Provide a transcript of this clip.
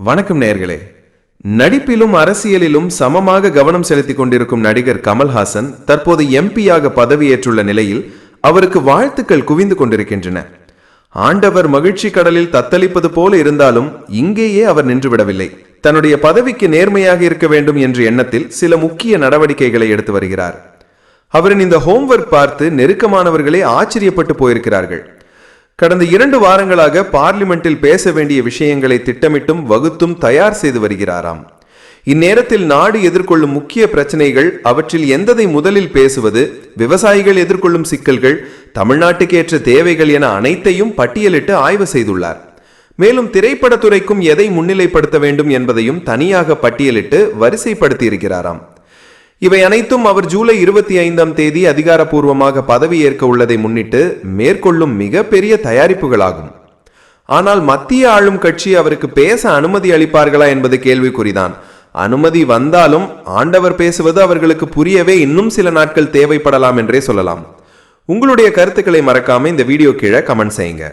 வணக்கம் நேயர்களே. நடிப்பிலும் அரசியலிலும் சமமாக கவனம் செலுத்திக் கொண்டிருக்கும் நடிகர் கமல்ஹாசன் தற்போது எம்பியாக பதவியேற்றுள்ள நிலையில் அவருக்கு வாழ்த்துக்கள் குவிந்து கொண்டிருக்கின்றன. ஆண்டவர் மகிழ்ச்சி கடலில் தத்தளிப்பது போல இருந்தாலும் இங்கேயே அவர் நின்றுவிடவில்லை. தன்னுடைய பதவிக்கு நேர்மையாக இருக்க வேண்டும் என்ற எண்ணத்தில் சில முக்கிய நடவடிக்கைகளை எடுத்து வருகிறார். அவரின் இந்த ஹோம்வொர்க் பார்த்து நெருக்கமானவர்களே ஆச்சரியப்பட்டு போயிருக்கிறார்கள். கடந்த இரண்டு வாரங்களாக பார்லிமெண்டில் பேச வேண்டிய விஷயங்களை திட்டமிட்டும் வகுத்தும் தயார் செய்து வருகிறாராம். இந்நேரத்தில் நாடு எதிர்கொள்ளும் முக்கிய பிரச்சனைகள் அவற்றில் எந்ததை முதலில் பேசுவது விவசாயிகள் எதிர்கொள்ளும் சிக்கல்கள் தமிழ்நாட்டுக்கேற்ற தேவைகள் என அனைத்தையும் பட்டியலிட்டு ஆய்வு செய்துள்ளார். மேலும் திரைப்படத்துறைக்கும் எதை முன்னிலைப்படுத்த வேண்டும் என்பதையும் தனியாக பட்டியலிட்டு வரிசைப்படுத்தியிருக்கிறாராம். இவை அனைத்தும் அவர் ஜூலை இருபத்தி ஐந்தாம் தேதி அதிகாரப்பூர்வமாக பதவியேற்க உள்ளதை முன்னிட்டு மேற்கொள்ளும் மிகப்பெரிய தயாரிப்புகளாகும். ஆனால் மத்திய ஆளும் கட்சி அவருக்கு பேச அனுமதி அளிப்பார்களா என்பது கேள்விக்குறிதான். அனுமதி வந்தாலும் ஆண்டவர் பேசுவது அவர்களுக்கு புரியவே இன்னும் சில நாட்கள் தேவைப்படலாம் என்றே சொல்லலாம். உங்களுடைய கருத்துக்களை மறக்காம இந்த வீடியோ கீழே கமெண்ட் செய்யுங்க.